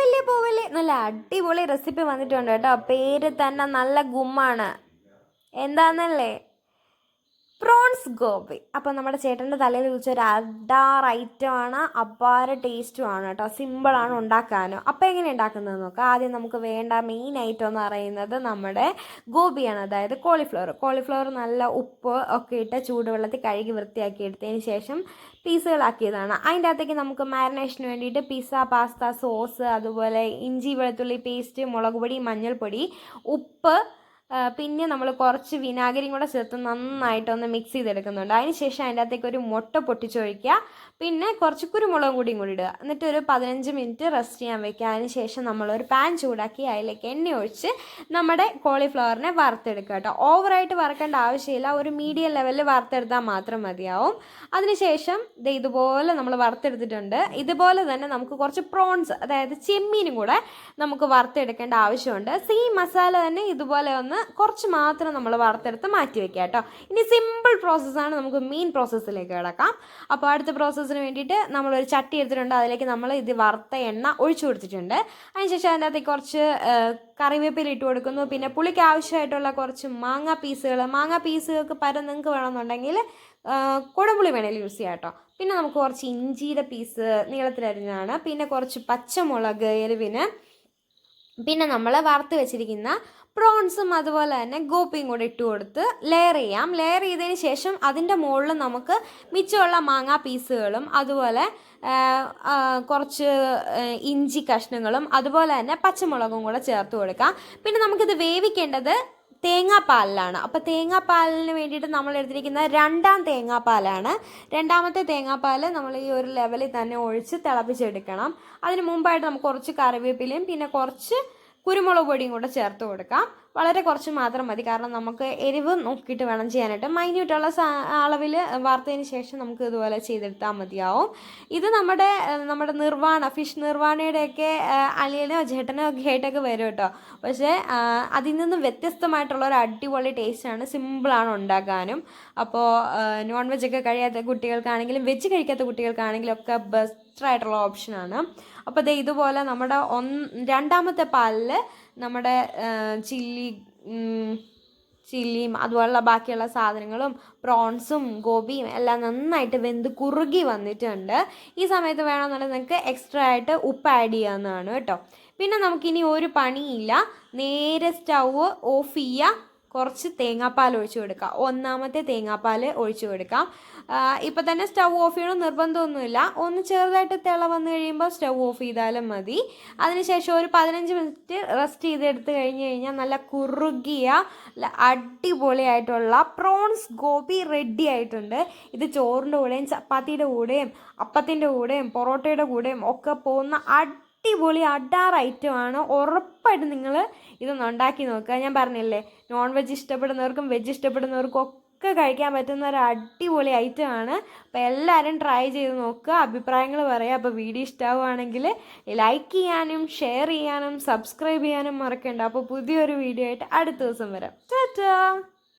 പോവല്ലേ പോവല്ലേ. നല്ല അടിപൊളി റെസിപ്പി വന്നിട്ടുണ്ട് കേട്ടോ. പേര് തന്നെ നല്ല ഗുമ്മാണ്. എന്താന്നല്ലേ? പ്രോൺസ് ഗോബി അപ്പോൾ നമ്മുടെ ചേട്ടന്റെ തലയിൽ വെച്ച ഒരു അഡാർ ഐറ്റമാണ് അപാര ടേസ്റ്റുമാണ് കേട്ടോ. സിമ്പിളാണ് ഉണ്ടാക്കാനും. അപ്പോൾ എങ്ങനെ ഉണ്ടാക്കുന്നത് നോക്കാം. ആദ്യം നമുക്ക് വേണ്ട മെയിൻ ഐറ്റം എന്ന് പറയുന്നത് നമ്മുടെ ഗോബിയാണ് അതായത് കോളിഫ്ലവർ കോളിഫ്ലവർ നല്ല ഉപ്പ് ഒക്കെ ഇട്ട് ചൂടുവെള്ളത്തിൽ കഴുകി വൃത്തിയാക്കി എടുത്തതിന് ശേഷം പീസുകളാക്കിയതാണ്. അതിന്റെ അകത്തേക്ക് നമുക്ക് മാരിനേഷന് വേണ്ടിയിട്ട് പിസ്സ പാസ്ത സോസ് അതുപോലെ ഇഞ്ചി വെളുത്തുള്ളി പേസ്റ്റ് മുളക് പൊടി മഞ്ഞൾപ്പൊടി ഉപ്പ് പിന്നെ നമ്മൾ കുറച്ച് വിനാഗിരിയും കൂടെ ചേർത്ത് നന്നായിട്ടൊന്ന് മിക്സ് ചെയ്തെടുക്കുന്നുണ്ട്. അതിന് ശേഷം അതിന്റെ അകത്തേക്ക് ഒരു മുട്ട പൊട്ടിച്ചൊഴിക്കുക. പിന്നെ കുറച്ച് കുരുമുളകും കൂടിയും കൂടി ഇടുക. എന്നിട്ട് ഒരു പതിനഞ്ച് മിനിറ്റ് റെസ്റ്റ് ചെയ്യാൻ വെക്കുക. അതിന് ശേഷം നമ്മളൊരു പാൻ ചൂടാക്കി അതിലേക്ക് എണ്ണ ഒഴിച്ച് നമ്മുടെ കോളിഫ്ലവറിനെ വറുത്തെടുക്കുക കേട്ടോ. ഓവറായിട്ട് വറുക്കേണ്ട ആവശ്യമില്ല. ഒരു മീഡിയം ലെവലിൽ വറുത്തെടുത്താൽ മാത്രം മതിയാവും. അതിനുശേഷം ഇത് ഇതുപോലെ നമ്മൾ വറുത്തെടുത്തിട്ടുണ്ട്. ഇതുപോലെ തന്നെ നമുക്ക് കുറച്ച് പ്രോൺസ് അതായത് ചെമ്മീനും കൂടെ നമുക്ക് വറുത്തെടുക്കേണ്ട ആവശ്യമുണ്ട്. സെയിം മസാല തന്നെ ഇതുപോലെ ഒന്ന് കുറച്ച് മാത്രം നമ്മൾ വറുത്തെടുത്ത് മാറ്റി വെക്കുക കേട്ടോ. ഇനി സിമ്പിൾ പ്രോസസ്സാണ് നമുക്ക് മെയിൻ പ്രോസസ്സിലേക്ക് കിടക്കാം. അപ്പോൾ അടുത്ത പ്രോസസ്സിന് വേണ്ടിയിട്ട് നമ്മളൊരു ചട്ടി എടുത്തിട്ടുണ്ട്. അതിലേക്ക് നമ്മൾ ഇത് വറുത്ത എണ്ണ ഒഴിച്ചു കൊടുത്തിട്ടുണ്ട്. അതിനുശേഷം അതിന്റെ അകത്തേക്ക് കുറച്ച് കറിവേപ്പില ഇട്ട് കൊടുക്കുന്നു. പിന്നെ പുളിക്ക് ആവശ്യമായിട്ടുള്ള കുറച്ച് മാങ്ങ പീസുകൾ മാങ്ങ പീസുകൾക്ക് പരം നിങ്ങൾക്ക് വേണമെന്നുണ്ടെങ്കിൽ കുടംപുളി വേണേൽ യൂസ് ചെയ്യാം കേട്ടോ. പിന്നെ നമുക്ക് കുറച്ച് ഇഞ്ചിയുടെ പീസ് നീളത്തിലരിഞ്ഞാണ് പിന്നെ കുറച്ച് പച്ചമുളക് എരിവിന്. പിന്നെ നമ്മൾ വറുത്ത് വെച്ചിരിക്കുന്ന പ്രോൺസും അതുപോലെ തന്നെ ഗോപ്പിയും കൂടെ ഇട്ട് കൊടുത്ത് ലെയർ ചെയ്യാം. ലെയർ ചെയ്തതിന് ശേഷം അതിന്റെ മുകളിൽ നമുക്ക് മിച്ചമുള്ള മാങ്ങാ പീസുകളും അതുപോലെ കുറച്ച് ഇഞ്ചി കഷ്ണങ്ങളും അതുപോലെ തന്നെ പച്ചമുളകും കൂടെ ചേർത്ത് കൊടുക്കാം. പിന്നെ നമുക്കിത് വേവിക്കേണ്ടത് തേങ്ങാപ്പാലിലാണ്. അപ്പോൾ തേങ്ങാപ്പാലിന് വേണ്ടിയിട്ട് നമ്മൾ എടുത്തിരിക്കുന്ന രണ്ടാം തേങ്ങാപ്പാലാണ്. രണ്ടാമത്തെ തേങ്ങാപ്പാൽ നമ്മൾ ഈ ഒരു ലെവലിൽ തന്നെ ഒഴിച്ച് തിളപ്പിച്ചെടുക്കണം. അതിന് മുമ്പായിട്ട് നമുക്ക് കുറച്ച് കറിവേപ്പിലയും പിന്നെ കുറച്ച് കുരുമുളക് പൊടിയും കൂടെ ചേർത്ത് കൊടുക്കാം. വളരെ കുറച്ച് മാത്രം മതി. കാരണം നമുക്ക് എരിവ് നോക്കിയിട്ട് വേണം ചെയ്യാനായിട്ട്. മൈന്യൂട്ടുള്ള അളവിൽ വാർത്തതിന് ശേഷം നമുക്ക് ഇതുപോലെ ചെയ്തെടുത്താൽ മതിയാവും. ഇത് നമ്മുടെ നമ്മുടെ നിർവാണ ഫിഷ് നിർവാണയുടെയൊക്കെ അലിയനോ ചേട്ടനോ ആയിട്ടൊക്കെ വരും കേട്ടോ. പക്ഷേ അതിൽ നിന്ന് വ്യത്യസ്തമായിട്ടുള്ള ഒരു അടിപൊളി ടേസ്റ്റാണ് സിമ്പിളാണ് ഉണ്ടാക്കാനും. അപ്പോൾ നോൺ വെജ് ഒക്കെ കഴിയാത്ത കുട്ടികൾക്കാണെങ്കിലും വെജ് കഴിക്കാത്ത കുട്ടികൾക്കാണെങ്കിലും ഒക്കെ ബെസ്റ്റ് ആയിട്ടുള്ള ഓപ്ഷനാണ്. അപ്പോൾ ദേ ഇതുപോലെ നമ്മുടെ ഒന്ന് രണ്ടാമത്തെ പാലിൽ നമ്മുടെ ചില്ലി ചില്ലിയും അതുപോലുള്ള ബാക്കിയുള്ള സാധനങ്ങളും പ്രോൺസും ഗോപിയും എല്ലാം നന്നായിട്ട് വെന്ത് കുറുകി വന്നിട്ടുണ്ട്. ഈ സമയത്ത് വേണമെന്നുണ്ടെങ്കിൽ നിങ്ങൾക്ക് എക്സ്ട്രാ ആയിട്ട് ഉപ്പ് ആഡ് ചെയ്യാവുന്നതാണ് കേട്ടോ. പിന്നെ നമുക്കിനി ഒരു പണിയില്ല. നേരെ സ്റ്റൗ ഓഫ് ചെയ്യുക കുറച്ച് തേങ്ങാപ്പാൽ ഒഴിച്ചു കൊടുക്കുക. ഒന്നാമത്തെ തേങ്ങാപ്പാൽ ഒഴിച്ചു കൊടുക്കാം ഇപ്പം തന്നെ സ്റ്റൗ ഓഫ് ചെയ്യണം നിർബന്ധമൊന്നുമില്ല. ഒന്ന് ചെറുതായിട്ട് തിള വന്നു കഴിയുമ്പോൾ സ്റ്റൗ ഓഫ് ചെയ്താലും മതി. അതിനുശേഷം ഒരു പതിനഞ്ച് മിനിറ്റ് റെസ്റ്റ് ചെയ്തെടുത്ത് കഴിഞ്ഞ് കഴിഞ്ഞാൽ നല്ല കുറുകിയ അടിപൊളിയായിട്ടുള്ള പ്രോൺസ് ഗോപി റെഡി ആയിട്ടുണ്ട്. ഇത് ചോറിന്റെ കൂടെയും ചപ്പാത്തിയുടെ കൂടെയും അപ്പത്തിന്റെ കൂടെയും പൊറോട്ടയുടെ കൂടെയും ഒക്കെ പോകുന്ന അടിപൊളി അഡാർ ആണ്. ഉറപ്പായിട്ട് നിങ്ങൾ ഇതൊന്ന് ഉണ്ടാക്കി നോക്കുക. ഞാൻ പറഞ്ഞില്ലേ നോൺ വെജ് ഇഷ്ടപ്പെടുന്നവർക്കും വെജ് ഇഷ്ടപ്പെടുന്നവർക്കും ഒക്കെ കഴിക്കാൻ പറ്റുന്ന ഒരു അടിപൊളി ഐറ്റം ആണ്. അപ്പോൾ എല്ലാവരും ട്രൈ ചെയ്ത് നോക്കുക. അഭിപ്രായങ്ങൾ പറയുക അപ്പോൾ വീഡിയോ ഇഷ്ടമാവുകയാണെങ്കിൽ ലൈക്ക് ചെയ്യാനും ഷെയർ ചെയ്യാനും സബ്സ്ക്രൈബ് ചെയ്യാനും മറക്കണ്ട. അപ്പോൾ പുതിയൊരു വീഡിയോ ആയിട്ട് അടുത്ത ദിവസം വരാം. ടാറ്റാ!